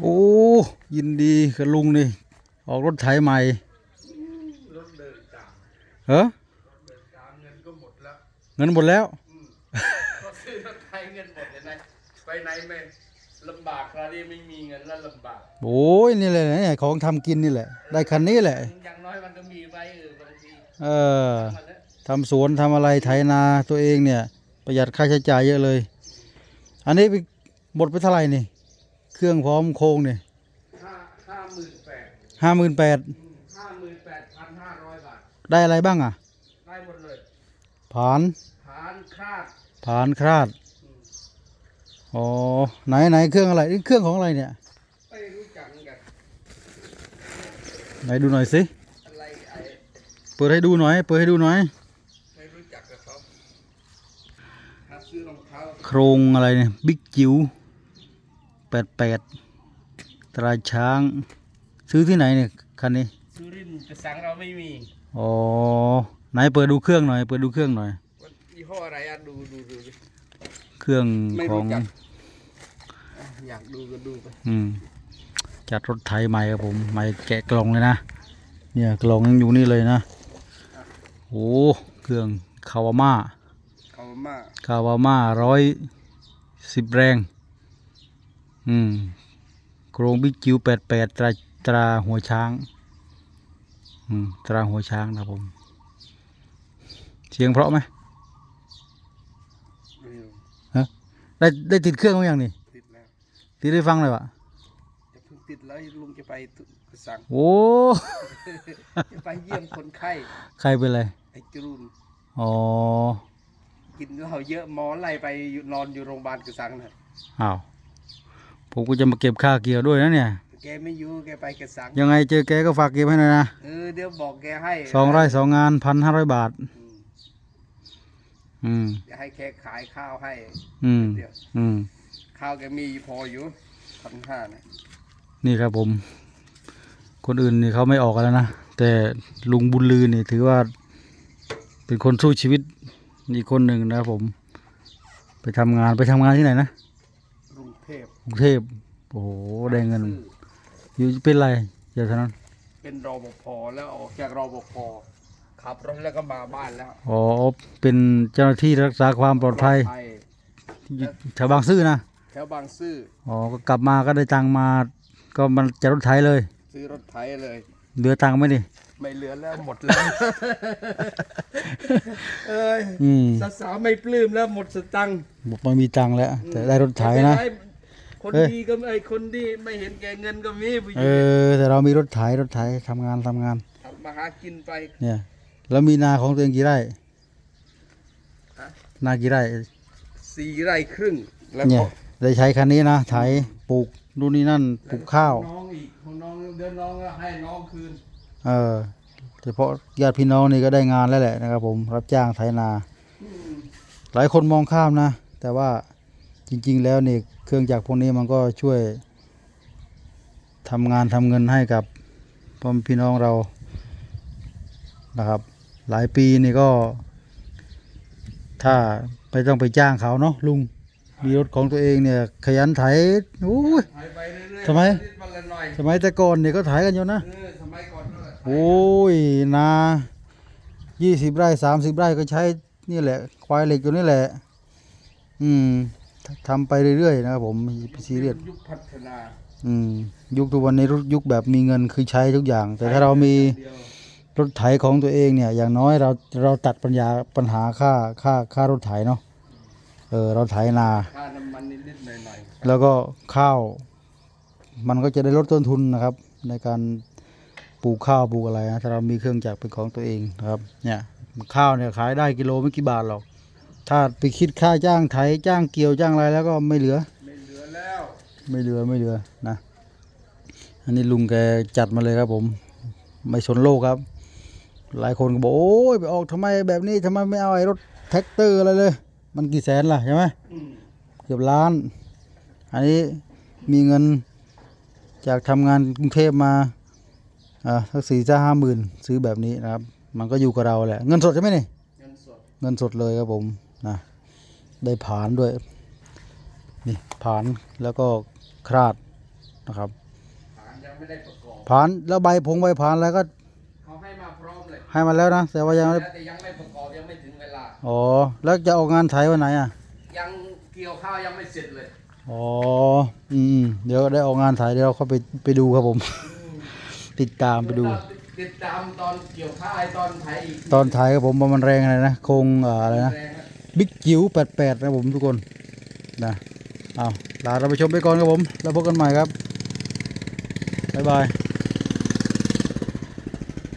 โอ้ ยินดีกับลุงนี่ ออกรถไถใหม่รถเดินตามเหรอเดินตามเงินก็หมดแล้วเงินหมดแล้วก็ซื้อรถไทยเงินหมดเลยนะไปไหนไม่ลำบากคราวนี้ไม่มีเงินแล้วลำบาก โอ้ยนี่แหละเนี่ยของทำกินนี่แหละ ได้คันนี้แหละ อย่างน้อยมันก็มีไว้เออบางทีเออมาแล้วทำสวนทำอะไรไถนาตัวเองเนี่ย ประหยัดค่าใช้จ่ายเยอะเลย อันนี้ไปหมดไปเท่าไหร่นี่ เครื่องพร้อมโครงเนี่ยห้าห้าหมื่นแปดห้าหมื่นแปดห้าหมื่นแปดพันห้าร้อยบาท ได้อะไรบ้างอะ ได้หมดเลยผานฐานคราดผานคราดอืมอ๋อไหนไหนเครื่องอะไรนี่เครื่องของอะไรเนี่ย ไม่รู้จักเหมือนกันไหนดูหน่อยสิอะไรไอ้เปิดให้ดูหน่อย เปิดให้ดูหน่อย ไม่รู้จักกับเขาถ้าซื้อรองเท้า โครงอะไรเนี่ยบิ๊กจิ๋ว แปดแปดตราช้าง ซื้อที่ไหนเนี่ยคันนี้ซื้อรินจะสั่งเราไม่มีอ๋อไหนเปิดดูเครื่องหน่อย เปิดดูเครื่องหน่อยว่ายี่ห้ออะไรอะดูดูดูดิเครื่องไม่ขรู้องจักอะอยากดูก็ดูไปอืมจัดรถไถใหม่ครับผมใหม่แกะกล่องเลยนะ เนี่ยกล่องยังอยู่นี่เลยนะโอ้เครื่องคาวาม่าเขามา คาวาม่าร้อยสิบแรง อืมโครงบิ๊กจิวแปดแปดตราตราหัวช้าง อืมตราหัวช้างนะครับผม เสียงเพราะไหมไม่รู้ได้ได้ติดเครื่องมั้ยยังนี่ติดแล้วติดได้ฟังเลยวะจะเพิ่งติดแล้วลุงจะไปตุสั่งโอ้จะไปเยี่ยมคนไข้ใครเป็นไรไอ้จรูนอ๋อกินเหล้าเยอะหมอไล่ไปอยู่นอนอยู่โรงพยาบาลกระสังนะอ้าว ผมก็จะมาเก็บค่าเกี่ยวด้วยนะเนี่ย แกไม่อยู่แกไปกระสังยังไงเจอแกก็ฝากเก็บให้หน่อยนะเออเดี๋ยวบอกแกให้สองไร่สองงานพันห้าร้อยบาท อืมอืม จะให้แกขายข้าวให้อืม เดี๋ยวอืม ข้าวแกมีพออยู่พันห้านะนี่ครับผม คนอื่นนี่เขาไม่ออกกันแล้วนะ แต่ลุงบุญลือนี่ถือว่า เป็นคนสู้ชีวิตอีกคนหนึ่งนะครับผม ไปทำงานไปทำงานที่ไหนนะกรุงเทพ กรุงเทพโอ้โหได้เงินซื่ออยู่เป็นไรเดี๋ยวเท่านั้น เป็นรปภแล้วออกจากรปภขับรถแล้วก็มาบ้านแล้วอ๋อเป็นเจ้าหน้าที่รักษาความปลอดภัยปลอดภัยอยู่แถวบางซื่อนะแถวบางซื่ออ๋อก็กลับมาก็ได้ตังค์มา ก็มันจะรถไถเลย ซื้อรถไถเลย เหลือตังค์ไหมนี่ ไม่เหลือแล้วหมดแล้ว เอ้ยอืม สาวๆไม่ปลื้มแล้วหมดสตังค์บอกไม่มีตังค์แล้ว แต่ได้รถไถนะไม่เป็ไร คนเอ้ยดีก็ไอ้คนดีไม่เห็นแก่เงินก็มีผู้หเอญิงอ แต่เรามีรถไถรถไถทำงานทำงาน ทำมาหากินไป เนี่ยแล้วมีนาของตัวเองกี่ไร่ฮะ นากี่ไร่สี่ไร่ครึ่ง แล้วเนี่ยก็ได้ใช้คันนี้นะไถปลูกนู่นนี่นั่นปลูกข้าว น้องอีกของน้องเดือนน้องก็ให้น้องคืนเออเฉพาะญาติพี่น้องนี่ก็ได้งานแล้วแหละนะครับผมรับจ้างไถนาอืมหลายคนมองข้ามนะ แต่ว่า จริง ๆ แล้วนี่เครื่องจักรพวกนี้มันก็ช่วยทำงานทำเงินให้กับพ่อแม่พี่น้องเรานะครับ หลายปีนี่ก็ ถ้าไปต้องไปจ้างเขาเนาะลุงมีรถของตัวเองเนี่ย ขยันไถอู้ยหายไปเรื่อยๆทำไมนิดวันละหน่อยสมัยแต่ก่อนเนี่ยก็ไถกันอยู่นะเออสมัยก่อนนั่นแหละโอ้ยนายี่สิบไร่สามสิบไร่ก็ใช้นี่แหละ ควายเหล็กอยู่นี่แหละ อืม ททำไปเรื่อยๆนะครับผมไมีซีเรียสยุคพัฒนาอืมยุคทุกวันนี้ยุคแบบมีเงินคือใช้ทุกอย่าง แต่ถ้าเรามีเดียวรถไถของตัวเองเนี่ย อย่างน้อยเราเราตัดปัญญาปัญหาค่าค่าค่ารถไถเนาะเออเราไถนาค่าน้ำมันนิดๆหน่อยๆแล้วก็ข้าว มันก็จะได้ลดต้นทุนนะครับ ในการปลูกข้าวปลูกอะไรนะถ้าเรามีเครื่องจักรเป็นของตัวเองนะครับ เนี่ยข้าวเนี่ยขายได้กิโลไม่กี่บาทหรอก ถ้าไปคิดค่าจ้างไถจ้างเกี่ยวจ้างอะไรแล้วก็ไม่เหลือ ไม่เหลือแล้ว ไม่เหลือไม่เหลือนะ อันนี้ลุงแกจัดมาเลยครับผม ไม่สนโลกครับ หลายคนก็บอกโอ้ยไปออกทำไมแบบนี้ทำไมไม่เอาไอ้รถแท็กเตอร์อะไรเลย มันกี่แสนล่ะใช่ไหมอืมเกือบล้าน อันนี้มีเงินจากทำงานกรุงเทพมาอ่าสักสี่ห้าหมื่นซื้อแบบนี้นะครับ มันก็อยู่กับเราแหละ เงินสดใช่ไหมนี่เงินสดเงินสดเลยครับผม นะได้ผานด้วยนี่ผานแล้วก็คราดนะครับฐานยังไม่ได้ประกอบผ่านแล้วใบผงใบผ่านแล้วก็เขาให้มาพร้อมเลยให้มาแล้วนะแต่ว่ายังไม่แต่ยังไม่ประกอบยังไม่ถึงเวลาอ๋อแล้วจะออกงานไถวันไหนอะยังเกี่ยวข้าวยังไม่เสร็จเลยอ๋ออืมเดี๋ยวได้ออกงานไถเดี๋ยวเราเข้าไปไปดูครับผม ติดตามไปดู ติดตามตอนเกี่ยวข้าวไอ้ตอนไถอีกตอนถ่ายครับผมว่ามันแรงอะไรนะโครงเอ่ออะไรนะแรงนะ บิ๊กจิ๋ว88 นะผมทุกคนนะเอาลาเราไปชมไปก่อนครับผม แล้วพบกันใหม่ครับ บ๊ายบาย